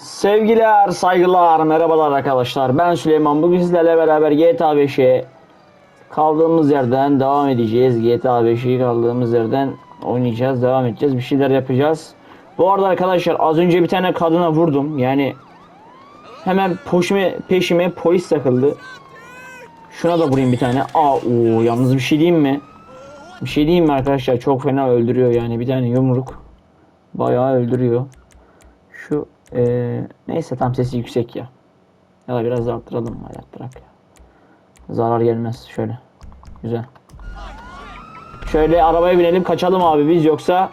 Sevgiler, saygılar, merhabalar arkadaşlar. Ben Süleyman. Bugün sizlerle beraber GTA 5'e kaldığımız yerden devam edeceğiz. GTA 5'i kaldığımız yerden oynayacağız, devam edeceğiz. Bir şeyler yapacağız. Bu arada arkadaşlar az önce bir tane kadına vurdum. Yani hemen peşime, peşime polis takıldı. Şuna da vurayım bir tane. Aa, oo, yalnız bir şey diyeyim mi? Bir şey diyeyim mi arkadaşlar? Çok fena öldürüyor yani bir tane yumruk. Bayağı öldürüyor. Eee, neyse tam sesi yüksek ya. Ya da biraz arttıralım hayat bırak ya. Zarar gelmez şöyle. Güzel. Şöyle arabaya binelim kaçalım abi biz yoksa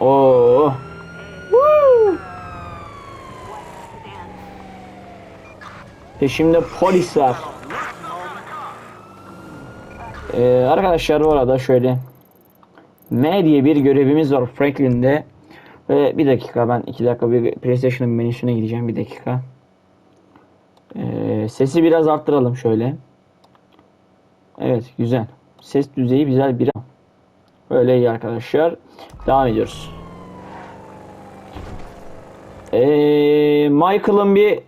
Oo. Woo! Peşimde polis var. Ee, arkadaşlar bu arada şöyle M diye bir görevimiz var Franklin'de. Ve bir dakika ben iki dakika bir PlayStation'ın menüsüne gideceğim bir dakika. Ee, sesi biraz arttıralım şöyle. Evet güzel. Ses düzeyi güzel bir Böyle iyi arkadaşlar. Devam ediyoruz. Ee, Michael'ın bir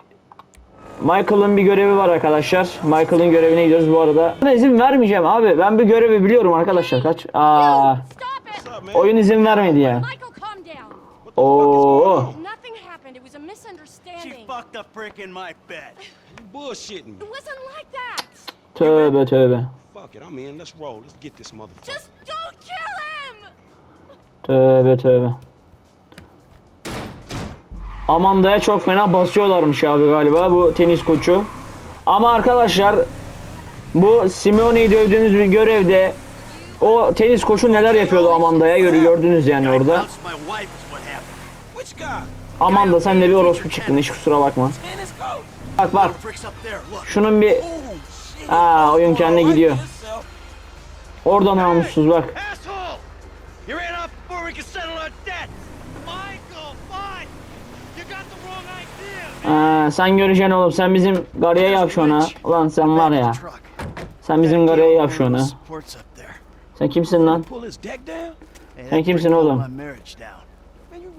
Michael'ın bir görevi var arkadaşlar. Michael'ın görevine gidiyoruz bu arada. Buna izin vermeyeceğim abi. Ben bir görevi biliyorum arkadaşlar. Kaç? Aa, oyun izin vermedi ya. Oo. Nothing happened. It was a She misunderstanding. fucked a brick in my bed. Bullshitting me. It wasn't like that. Tövbe tövbe. Fuck it, I'm in. Let's roll. Let's get this motherfucker. Just don't kill him! Tövbe tövbe. Amanda'ya çok fena basıyorlarmış abi galiba bu tenis koçu. Ama arkadaşlar bu Simeone'yi dövdüğünüz bir görevde o tenis koçu neler yapıyordu Amanda'ya gördünüz yani orada. Guy? Amanda sen de bir orospu çıktın hiç kusura bakma. Bak bak şunun bir. Aa oyun kendine gidiyor. Oradan namussuz bak. Aa, sen göreceksin oğlum sen bizim garaya yap şu ana. Ulan sen var ya. Sen bizim garaya yap şu ana. Supports up there. Sen kimsin lan? Sen kimsin oğlum?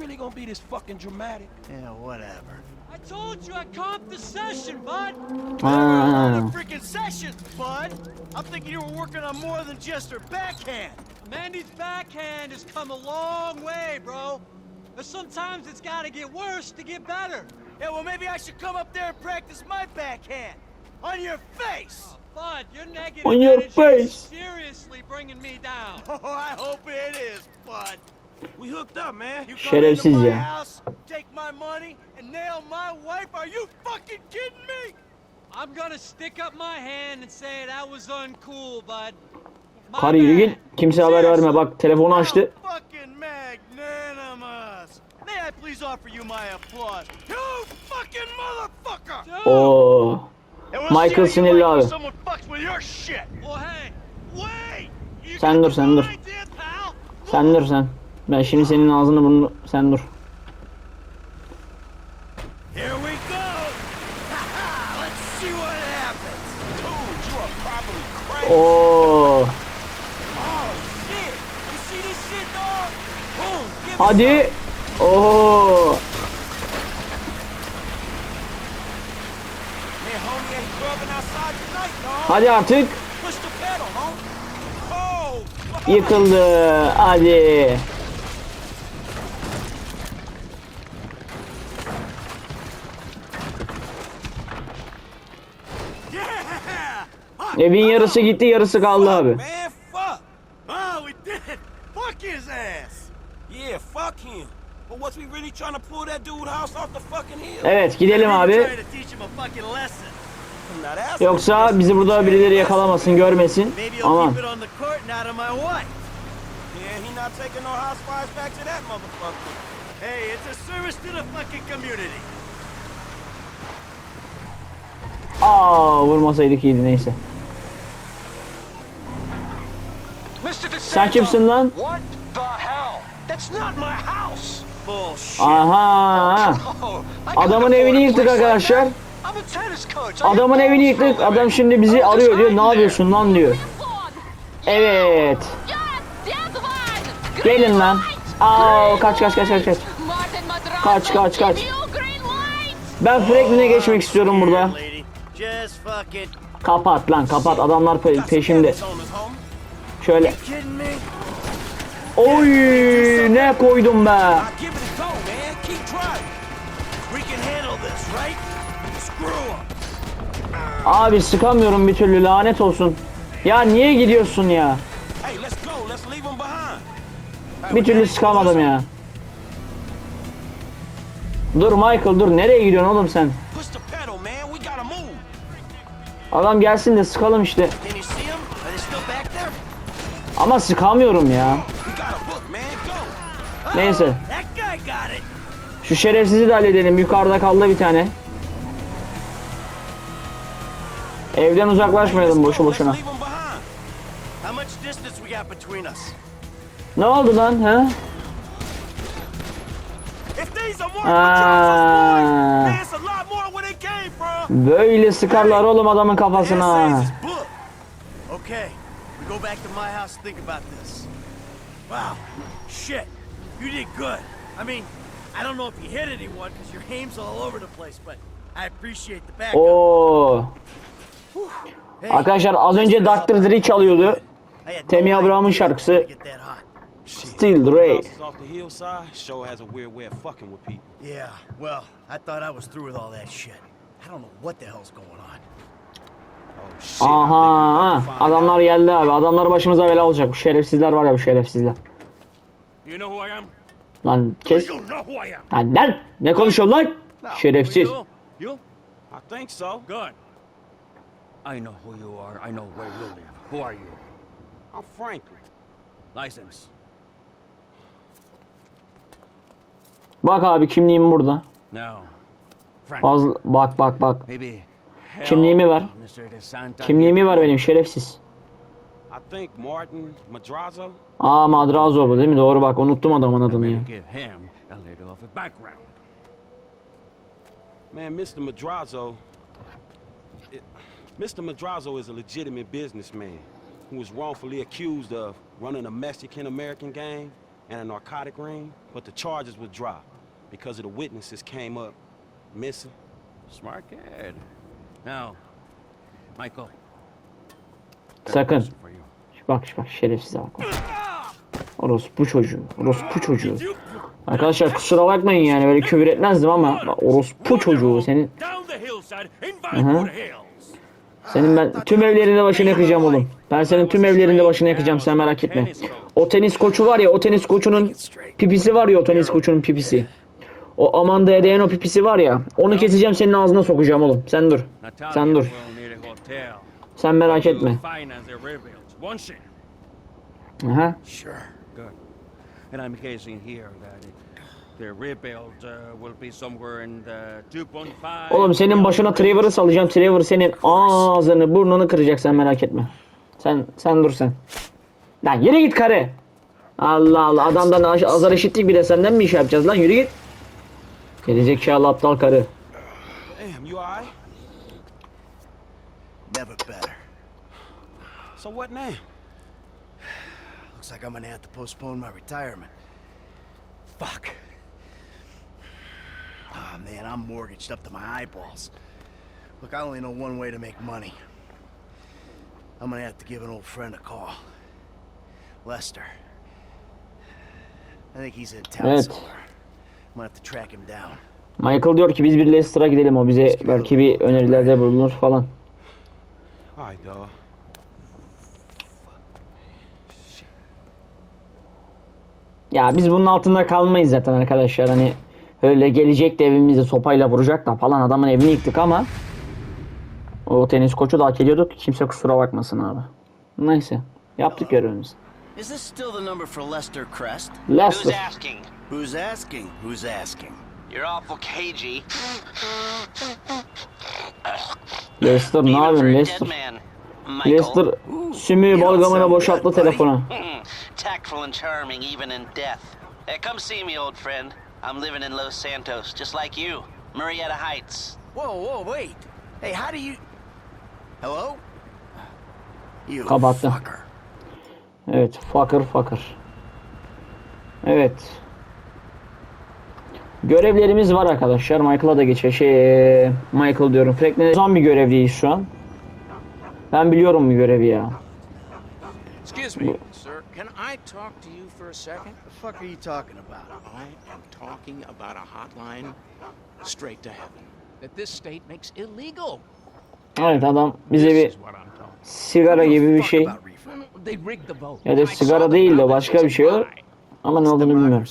Really gonna be this fucking dramatic? Yeah, whatever. I told you I comped the session, bud. Ah. Ha. Freaking sessions, bud. I'm thinking you were working on more than just her backhand. Mandy's backhand has come a long way, bro. But sometimes it's gotta get worse to get better. Yeah, well, maybe I should come up there and practice my backhand. On your face! Oh, bud, your negative On your face. is seriously bringing me down. Oh, I hope it is, bud. We hooked up, man. You come Şerefsiz ya. house, take my money, and nail my wife? Are you fucking kidding me? I'm gonna stick up my hand and say that was uncool, bud. My Karı yürü git. Kimse haber verme. Bak telefonu açtı. How fucking magnanimous! May I please offer you my applause? You fucking motherfucker! Dude, Oo. We'll Michael sinirli abi. Sen dur, sen dur. Sen dur sen. Ben şimdi senin ağzını burnunu sen dur. Here we go! Let's see what happens! Trying to teach him a fucking lesson. Now that's Yoksa bizi burada birileri yakalamasın görmesin. Aman. Hey, it's a service to the fucking community. Aa vurmasaydık iyiydi neyse. Mr. DeSanto, Sen kimsin lan? What the hell? That's not my house. Bullshit. Aha. Adamın evini yıktık arkadaşlar. that. I'm a tennis coach. I Adamın evini yıktık. Adam şimdi bizi arıyor diyor. Ne yapıyorsun lan diyor. Evet. Gelin lan. Aa kaç kaç kaç kaç kaç. Kaç kaç kaç. Ben Franklin'e geçmek istiyorum burada. Kapat lan kapat adamlar pe- peşimde. Şöyle. Oy ne koydum be. Abi sıkamıyorum bir türlü lanet olsun. Ya niye gidiyorsun ya? Bir türlü sıkamadım ya. Dur Michael dur nereye gidiyorsun oğlum sen? Adam gelsin de sıkalım işte. Ama sıkamıyorum ya. Neyse. Şu şerefsizi de halledelim. Yukarıda kaldı bir tane. Evden uzaklaşmayalım boşu boşuna. Ne oldu lan ha? Böyle sıkarlar oğlum adamın kafasına. Go back to my house and think about this. Wow, shit, you did good. I mean, I don't know if you hit anyone because your aim's all over the place, but I appreciate the backup. Oo. Hey, Arkadaşlar az önce Dr. Dre çalıyordu. Temi Abraham'ın şarkısı. Still Dre. Houses off the hillside sure has a weird way of fucking with people. Yeah, well, I thought I was through with all that shit. I don't know what the hell's going on. I Aha adamlar geldi abi. Adamlar başımıza bela olacak. Bu şerefsizler var ya bu şerefsizler. Lan kes. Lan lan ne konuşuyorsun lan? Şerefsiz. I think so. Good. I know who you are. I know where you live. Who are you? I'm Franklin. License. Bak abi kimliğim burada. No. Fazla bak bak bak. Maybe. Kimliğimi ver. Kimliğimi var benim şerefsiz. Aa Madrazo bu değil mi? Doğru bak unuttum adamın adını ya. Man, Mr. Madrazo. it- Mr. Madrazo is a legitimate businessman who was wrongfully accused of running a Mexican American gang and a narcotic ring, but the charges were dropped because of the witnesses came up missing. Smart kid. Now, Michael. Sakın. You. Bak bak şerefsize bak. Orospu çocuğu. Orospu çocuğu. Arkadaşlar kusura bakmayın yani böyle küfür etmezdim ama orospu çocuğu senin Hills. senin ben tüm evlerinde başını yakacağım oğlum. Ben senin tüm evlerinde başını yakacağım sen merak etme. O tenis koçu var ya o tenis koçunun pipisi var ya o tenis koçunun pipisi. O Amanda Eden o pipisi var ya onu keseceğim senin ağzına sokacağım oğlum. Sen dur. Sen dur. Sen merak etme. Aha. Sure. Good. And I'm guessing here that it, the rebuild uh, will be somewhere in the 2.5. Oğlum senin başına Trevor'ı salacağım. Trevor senin ağzını burnunu kıracak sen merak etme. Sen sen dur sen. Lan yürü git karı. Allah Allah adamdan az- azar işittik bir de senden mi iş yapacağız lan yürü git. Gerizekalı aptal karı. Damn, you alright? Never better. So what now? Looks like I'm gonna have to postpone my retirement. Fuck. Ah man, I'm mortgaged up to my eyeballs. Look, I only know one way to make money. I'm gonna have to give an old friend a call. Lester. I think he's in town somewhere. Michael diyor ki biz bir Leicester'a gidelim o bize belki bir önerilerde bulunur falan. Dog. Ya biz bunun altında kalmayız zaten arkadaşlar hani öyle gelecek de evimizi sopayla vuracak da falan adamın evini yıktık ama o tenis koçu da hak ediyorduk kimse kusura bakmasın abi. Neyse yaptık görevimizi. Is this still the number for Lester Crest? Lester. Who's asking? Who's asking? Who's asking? You're awful cagey. Lester ne yapıyorsun Lester? Lester sümüğü balgamına boşalttı telefona. Hmm, Tactful and charming even in death. Hey, come see me, old friend. I'm living in Los Santos, just like you. Marietta Heights. Whoa, whoa, wait. Hey, how do you... Hello? You Kapattı. fucker. Evet fucker fucker. Evet. Görevlerimiz var arkadaşlar. Michael'a da geçe şey Michael diyorum. Franklin'e son bir görevliyiz şu an. Ben biliyorum bu görevi ya. Excuse me, sir. Can I talk to you for a second? The fuck are you talking about? I am talking about a hotline straight to heaven that this state makes illegal. Evet adam bize bir sigara gibi bir şey. Ya da sigara değil de başka bir şey lie. Ama ne olduğunu bilmiyorum.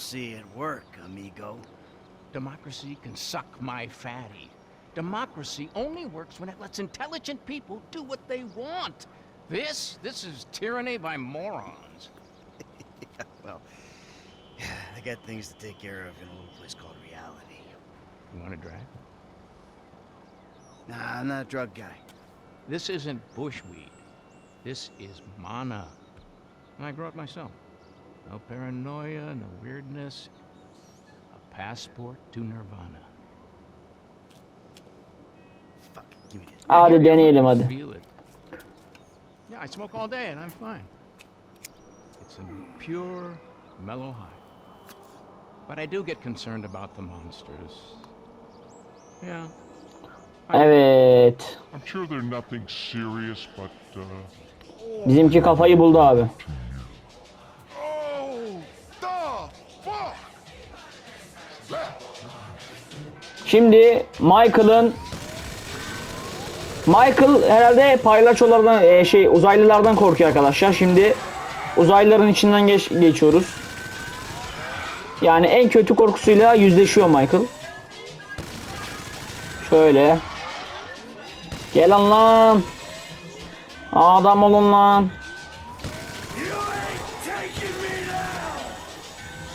Democracy at work, amigo. Democracy can suck my fatty. Democracy only works when it lets intelligent people do what they want. This, this is tyranny by morons. Well, I got things to take care of in a little place called reality. You want to drive? Nah, I'm not a drug guy. This isn't bushweed. This is mana. And I grow it myself. No paranoia, no weirdness. Passport to nirvana. Fuck, give me this. Hadi deneyelim hadi. Feel it. Yeah, I smoke all day and I'm fine. It's a pure, mellow high. But I do get concerned about the monsters. Yeah. Evet. I'm sure they're nothing serious, but uh, Bizimki kafayı buldu abi. Şimdi Michael'ın Michael herhalde paylaçolardan e, şey uzaylılardan korkuyor arkadaşlar. Şimdi uzaylıların içinden geç, geçiyoruz. Yani en kötü korkusuyla yüzleşiyor Michael. Şöyle. Gelin lan. Adam olun lan.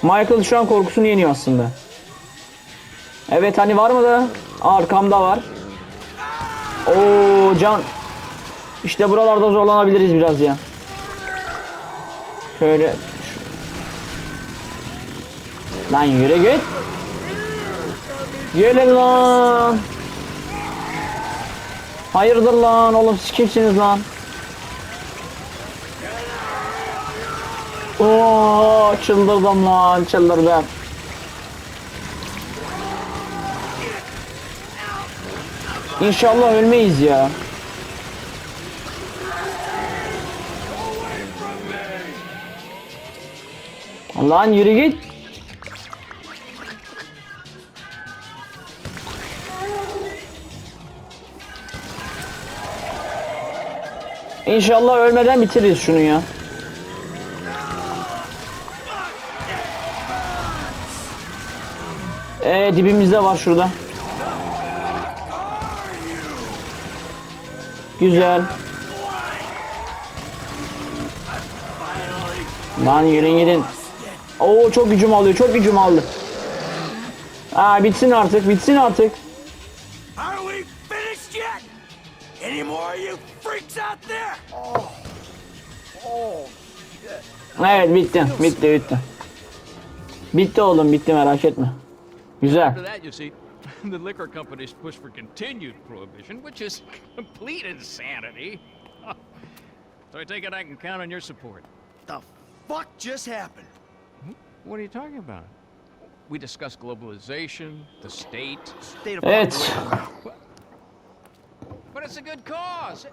Michael şu an korkusunu yeniyor aslında. Evet hani var mı da? Arkamda var. Oo can. İşte buralarda zorlanabiliriz biraz ya. Şöyle. Lan yürü git. Gelin lan. Hayırdır lan oğlum siz kimsiniz lan? Oo çıldırdım lan çıldırdım. İnşallah ölmeyiz ya. Lan yürü git. İnşallah ölmeden bitiririz şunu ya. Ee dibimizde var şurada. Güzel. Lan yürüyün gidin. Oo çok gücüm alıyor, çok gücüm aldı. Aa bitsin artık, bitsin artık. Are we finished yet? Any more of you freaks out there? Evet bitti, bitti, bitti. Bitti oğlum, bitti merak etme. Güzel. After that, you see, the liquor companies push for continued prohibition, which is complete insanity. so I take it I can count on your support. The fuck just happened? Hmm? What are you talking about? We discussed globalization, the state, State of it's... but it's a good cause.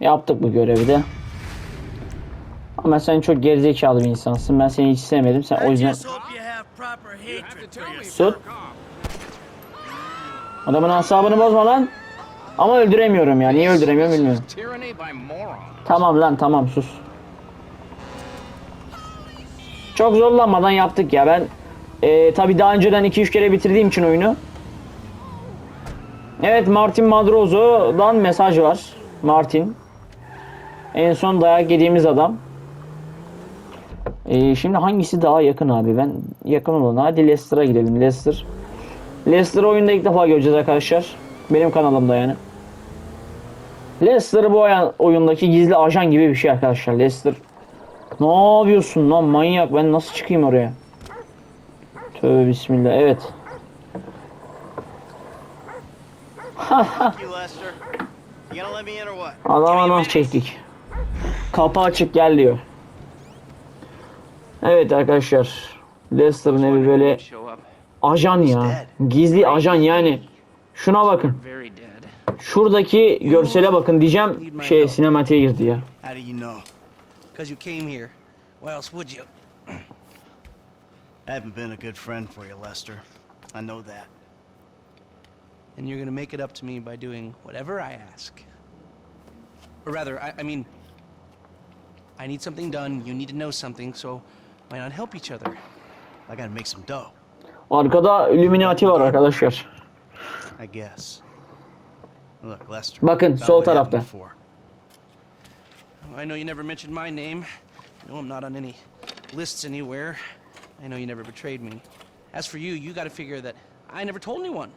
Yaptık bu görevi de. Ama sen çok gerizekalı bir insansın. Ben seni hiç sevmedim. Sen o I yüzden Sut. Adamın asabını bozma lan. Ama öldüremiyorum ya. Niye öldüremiyorum bilmiyorum. Tamam lan tamam sus. Çok zorlanmadan yaptık ya ben e, tabi daha önceden 2-3 kere bitirdiğim için oyunu. Evet Martin Madrozo'dan mesaj var. Martin. En son dayak yediğimiz adam. E, şimdi hangisi daha yakın abi ben yakın olan hadi Leicester'a gidelim Leicester. Leicester oyunda ilk defa göreceğiz arkadaşlar. Benim kanalımda yani. Leicester bu oyundaki gizli ajan gibi bir şey arkadaşlar. Leicester. Ne yapıyorsun lan manyak? Ben nasıl çıkayım oraya? Tövbe bismillah. Evet. Adama nasıl çektik? Kapı açık gel diyor. Evet arkadaşlar. Leicester'ın evi böyle ajan ya. Gizli ajan yani. Şuna bakın. Şuradaki görsele bakın diyeceğim şey sinematiğe girdi ya. I haven't been a good friend for you, Lester. I know that. And you're gonna make it up to me by doing whatever I ask. Or rather, I, I mean, I need something done, you need to know something, so why not help each other? I gotta make some dough, Arkada Illuminati var arkadaşlar. I guess. Look, Lester. Bakın, sol tarafta. I know you never mentioned my name. I know I'm not on any lists anywhere. I know you never betrayed me. As for you, you gotta figure that I never told anyone.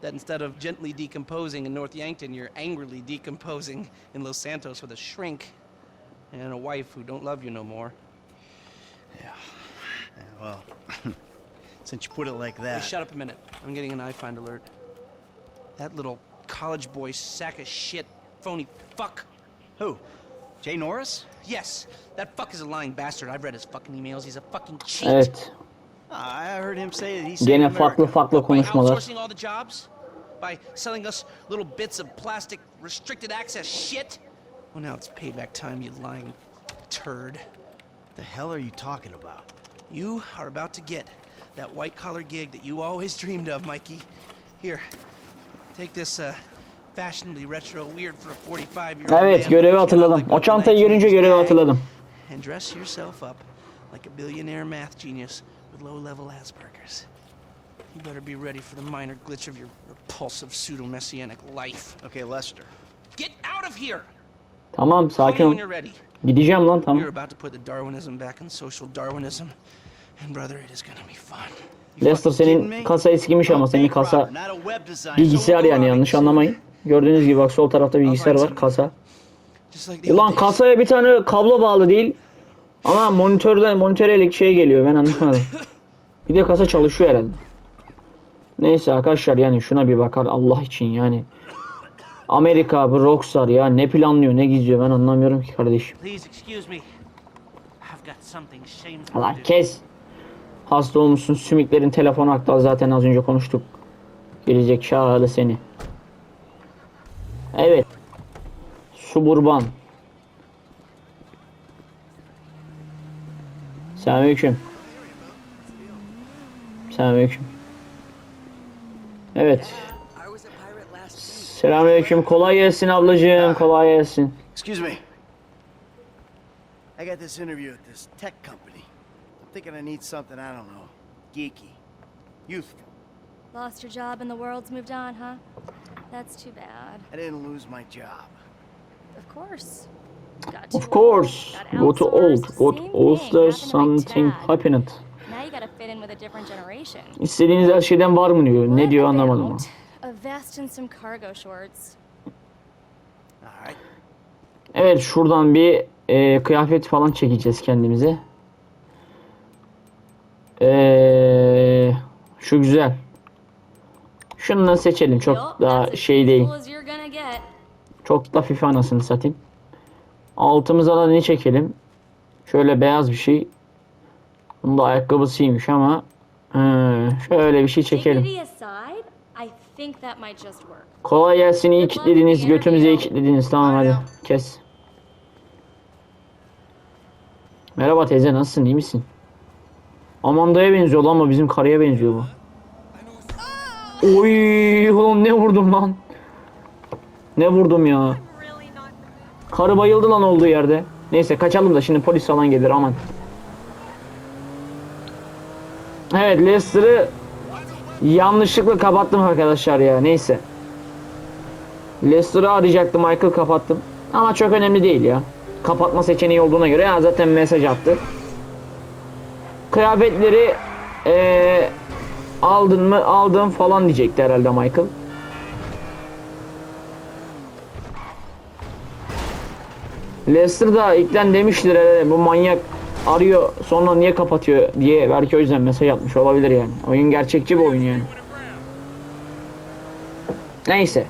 That instead of gently decomposing in North Yankton, you're angrily decomposing in Los Santos with a shrink and a wife who don't love you no more. Yeah, well, since you put it like Hey, that. shut up a minute. I'm getting an iFind alert. That little college boy sack of shit, phony fuck. Who? Jay Norris? Yes, that fuck is a lying bastard. I've read his fucking emails. He's a fucking cheat. Evet. Ah, I heard him say that he's Gene saved farklı America. farklı By konuşmalar. outsourcing all the jobs? By selling us little bits of plastic restricted access shit? Well, now it's payback time, you lying turd. The hell are you talking about? You are about to get that white collar gig that you always dreamed of, Mikey. Here, take this uh, fashionably retro weird for a 45 year old Evet görevi hatırladım. O çantayı görünce görevi hatırladım. And dress yourself up like a billionaire math genius with low level Asperger's. You better be ready for the minor glitch of your repulsive pseudo messianic life. Okay, Lester. Get out of here! Tamam sakin ol. Gideceğim lan tamam. Lester senin kasa eskimiş ama senin kasa bilgisayar yani yanlış anlamayın. Gördüğünüz gibi bak sol tarafta bilgisayar var kasa. Ulan kasaya bir tane kablo bağlı değil. Ama monitörden monitöre elektrik şey geliyor ben anlamadım. Bir de kasa çalışıyor herhalde. Neyse arkadaşlar yani şuna bir bakar Allah için yani. Amerika bu Rockstar ya ne planlıyor ne gizliyor ben anlamıyorum ki kardeşim. Allah kes. Hasta olmuşsun sümüklerin telefonu aktar zaten az önce konuştuk. Gelecek çağrı seni. Evet. Suburban. Selamünaleyküm. Selamünaleyküm. Evet. Selamünaleyküm. Kolay gelsin ablacığım. Kolay gelsin. Excuse me. I got this interview at this tech company. I'm thinking I need something, I don't know, geeky, youthful. Lost your job and the world's moved on, huh? That's too bad. I didn't lose my job. Of course. Got Of course. got Go to old. outsourced, Go same to thing, old. There's something happened. Now you gotta fit in with a different generation. İstediğiniz her şeyden var mı diyor. Ne diyor anlamadım ama. A vest and some cargo shorts. All right. Evet şuradan bir e, kıyafet falan çekeceğiz kendimize. Eee şu güzel. Şunu seçelim. Çok Yup, daha şey değil. youthful as you're gonna get. Çok da FIFA anasını satayım. Altımıza da ne çekelim? Şöyle beyaz bir şey. Bunun da ayakkabısıymış ama he, şöyle bir şey çekelim. Dignity aside, I think that might just work. Kolay gelsin iyi kilitlediniz. Götümüze iyi kilitlediniz. Tamam hadi kes. Merhaba teyze nasılsın iyi misin? Amanda'ya benziyor lan ama bizim karıya benziyor bu. Oy oğlum ne vurdum lan. Ne vurdum ya. Karı bayıldı lan olduğu yerde. Neyse kaçalım da şimdi polis falan gelir aman. Evet Leicester'ı yanlışlıkla kapattım arkadaşlar ya neyse. Leicester'ı arayacaktım Michael kapattım. Ama çok önemli değil ya. Kapatma seçeneği olduğuna göre ya zaten mesaj attı. Kıyafetleri eee aldın mı aldım falan diyecekti herhalde Michael. Lester da ilkten demiştir bu manyak arıyor sonra niye kapatıyor diye belki o yüzden mesaj atmış olabilir yani. Oyun gerçekçi bir oyun yani. Neyse.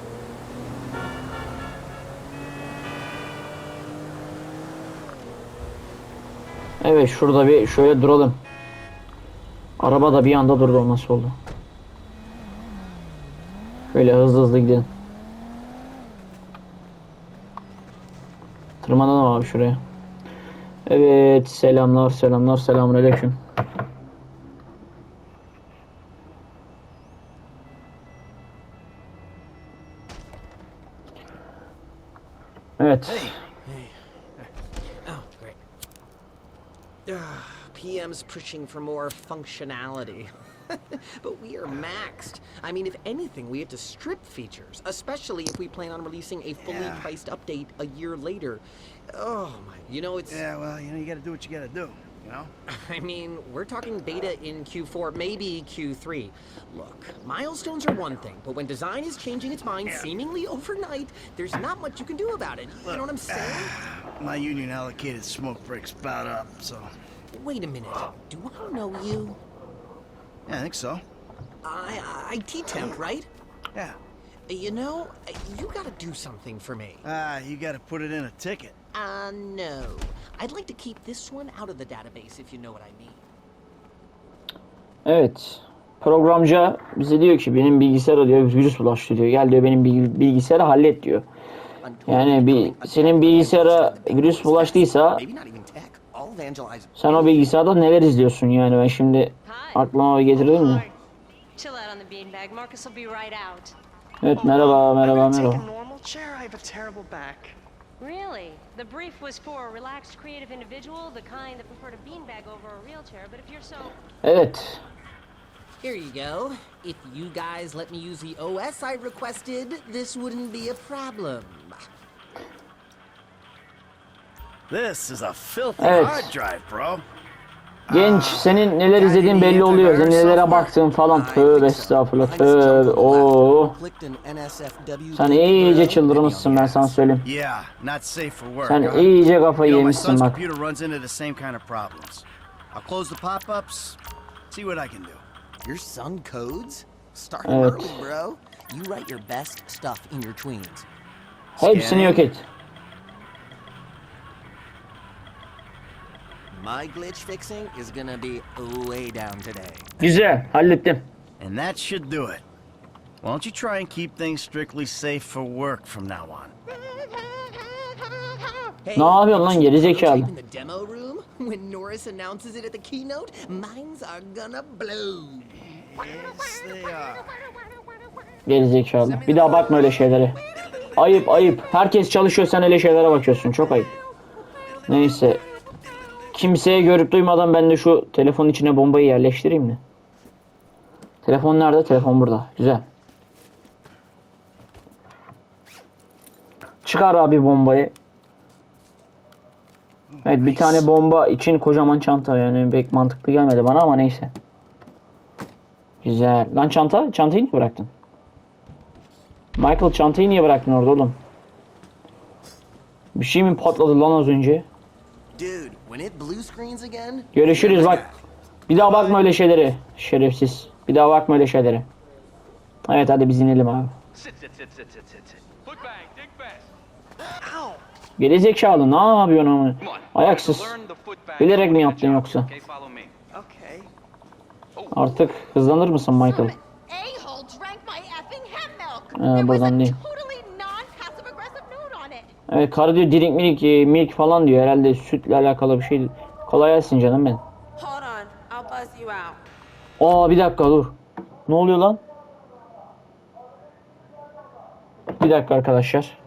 Evet şurada bir şöyle duralım. Araba da bir anda durdu o nasıl oldu? Şöyle hızlı hızlı gidelim. Tırmanalım abi şuraya. Evet selamlar selamlar selamünaleyküm. Evet. Oh. Ugh, PM's pushing for more functionality. but we are maxed. I mean, if anything, we have to strip features, especially if we plan on releasing a fully Yeah. priced update a year later. Oh my, you know, it's. Yeah, well, you know, you gotta do what you gotta do, you know? I mean, we're talking beta in Q4, maybe Q3. Look, milestones are one thing, but when design is changing its mind seemingly overnight, there's not much you can do about it. You know what I'm saying? My union allocated smoke breaks about up, so. Wait a minute. Do I know you? Yeah, I think so. I, IT temp, right? Yeah. You know, you gotta do something for me. Ah, you gotta put it in a ticket. Uh, no. I'd like to keep this one out of the database, if you know what I mean. Evet. Programcı bize diyor ki benim bilgisayara diyor virüs bulaştı diyor. Gel diyor benim bilgi- bilgisayarı hallet diyor. Yani bir senin bilgisayara virüs bulaştıysa sen o bilgisayarda neler izliyorsun yani ben şimdi aklıma getirdim be right out. Evet merhaba merhaba merhaba. Really? The brief was for a relaxed, creative individual, the kind that preferred a beanbag over a real chair. But if you're so Evet. Here you go. If you guys let me use the OS I requested, this wouldn't be a problem. This is a filthy Evet. hard drive, bro. Genç senin neler izlediğin belli oluyor. Sen nelere baktın falan. Tövbe estağfurullah. Tövbe. Oo. Sen iyice çıldırmışsın ben sana söyleyeyim. Sen iyice kafayı yemişsin bak. computer runs into the same kind of problems. I'll close the pop-ups, see what I can do. Your son codes? Start Evet. early, bro. You write your best stuff in your tweens. Hepsini yok et. My glitch fixing is gonna be way down today. Güzel. Hallettim. And that should do it. Why don't you try and keep things strictly safe for work from now on? Hey, Ne yapıyorsun lan geri zekalı? prototype in the demo room? When Norris announces it at the keynote, minds are gonna blow. Yes, they are. Gerizekalı. Bir daha bakma öyle şeylere. Ayıp ayıp. Herkes çalışıyor sen öyle şeylere bakıyorsun. Çok ayıp. Neyse. Kimseye görüp duymadan ben de şu telefonun içine bombayı yerleştireyim mi? Telefon nerede? Telefon burada. Güzel. Çıkar abi bombayı. Evet bir tane bomba için kocaman çanta yani pek mantıklı gelmedi bana ama neyse. Güzel. Lan çanta? Çantayı niye bıraktın? Michael çantayı niye bıraktın orada oğlum? Bir şey mi patladı lan az önce? Görüşürüz bak. Bir daha bakma öyle şeylere. Şerefsiz. Bir daha bakma öyle şeylere. Evet hadi biz inelim abi. Sit, sit, sit, sit, sit, sit. Foot bang, dig fast. Ow! Gerizekalı ne yapıyorsun ama? Ayaksız. Bilerek mi yaptın yoksa? Artık hızlanır mısın Michael? Ee, buradan değil. Evet karı diyor drink milk, e, milk falan diyor. Herhalde sütle alakalı bir şey. Kolay gelsin canım benim. Aa bir dakika dur. Ne oluyor lan? Bir dakika arkadaşlar.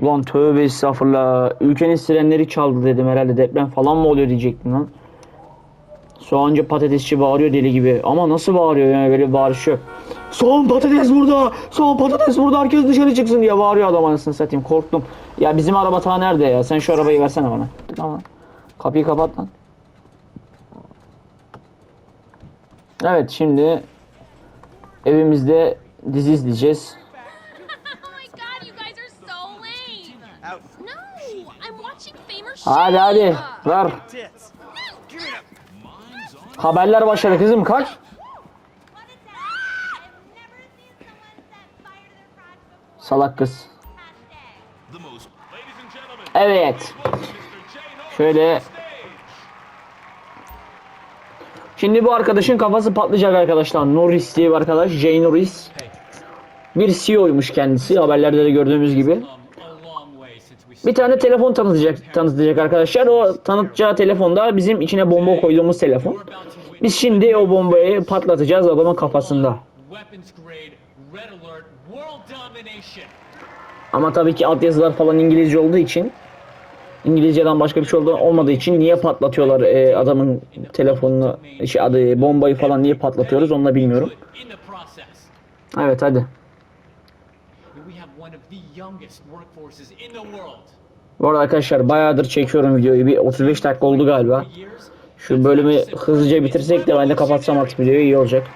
Ulan tövbe estağfurullah. Ülkenin sirenleri çaldı dedim herhalde deprem falan mı oluyor diyecektim lan. Soğancı patatesçi bağırıyor deli gibi. Ama nasıl bağırıyor yani böyle bir bağırış yok. Soğan patates burada. Soğan patates burada. Herkes dışarı çıksın diye bağırıyor adam anasını satayım. Korktum. Ya bizim araba ta nerede ya? Sen şu arabayı versene bana. Tamam. Kapıyı kapat lan. Evet şimdi evimizde dizi izleyeceğiz. oh my god, you guys are so lame. No, I'm watching Famer Hadi hadi ver. Tits. Haberler başladı kızım kaç. Salak kız. Evet. Şöyle. Şimdi bu arkadaşın kafası patlayacak arkadaşlar. Norris diye bir arkadaş. Jay Norris. Bir CEO'ymuş kendisi. Haberlerde de gördüğümüz gibi. Bir tane telefon tanıtacak, tanıtacak arkadaşlar. O tanıtacağı telefonda bizim içine bomba koyduğumuz telefon. Biz şimdi o bombayı patlatacağız adamın kafasında. Ama tabii ki altyazılar falan İngilizce olduğu için İngilizceden başka bir şey olmadığı için niye patlatıyorlar e, adamın telefonunu, şey, adı, bombayı falan niye patlatıyoruz onu da bilmiyorum. Evet hadi. we have one of the youngest workforces in the world. Bu arada arkadaşlar bayağıdır çekiyorum videoyu. Bir 35 dakika oldu galiba. Şu bölümü hızlıca bitirsek de ben de kapatsam artık videoyu iyi olacak.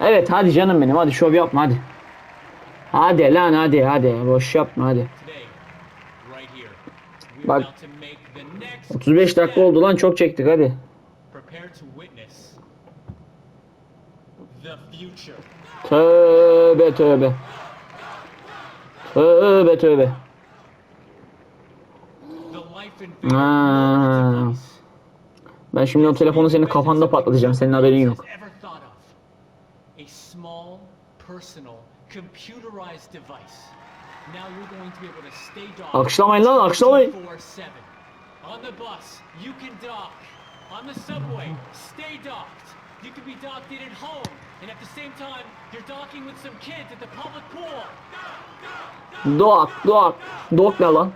Evet hadi canım benim hadi şov yapma hadi. Hadi lan hadi hadi boş yapma hadi. Bak about to make the next 35 dakika oldu lan çok çektik hadi. Tövbe tövbe. Tövbe tövbe. Ha. Ben şimdi o telefonu senin kafanda patlatacağım senin haberin yok. ever thought of. A small, personal, computerized device. Now you're going to be able to stay docked. Alkışlamayın lan, alkışlamayın. 24/7. On the bus, you can dock. On the subway, stay docked. You can be docked at home, and at the same time, you're docking with some kids at the public pool. Doğak doğak. Doğak ne lan?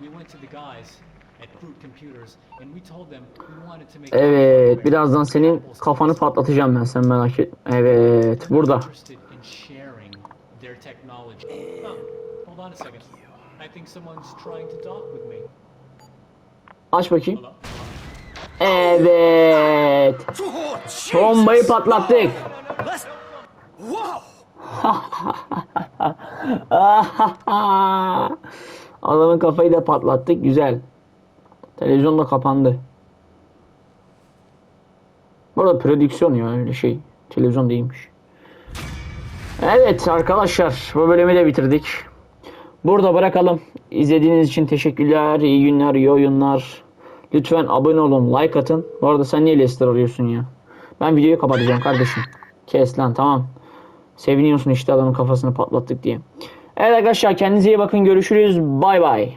We went to the guys at Fruit Computers, and we told them we wanted to make. Evet birazdan senin kafanı patlatacağım ben sen merak etme. Evet burada. Oh. Aç bakayım. Evet. Bombayı patlattık. Adamın kafayı da patlattık. Güzel. Televizyon da kapandı. Bu arada prodüksiyon ya öyle şey. Televizyon değilmiş. Evet arkadaşlar bu bölümü de bitirdik. Burada bırakalım. İzlediğiniz için teşekkürler. İyi günler, iyi oyunlar. Lütfen abone olun, like atın. Bu arada sen niye Lester arıyorsun ya? Ben videoyu kapatacağım kardeşim. Kes lan tamam. Seviniyorsun işte adamın kafasını patlattık diye. Evet arkadaşlar kendinize iyi bakın. Görüşürüz. Bay bay.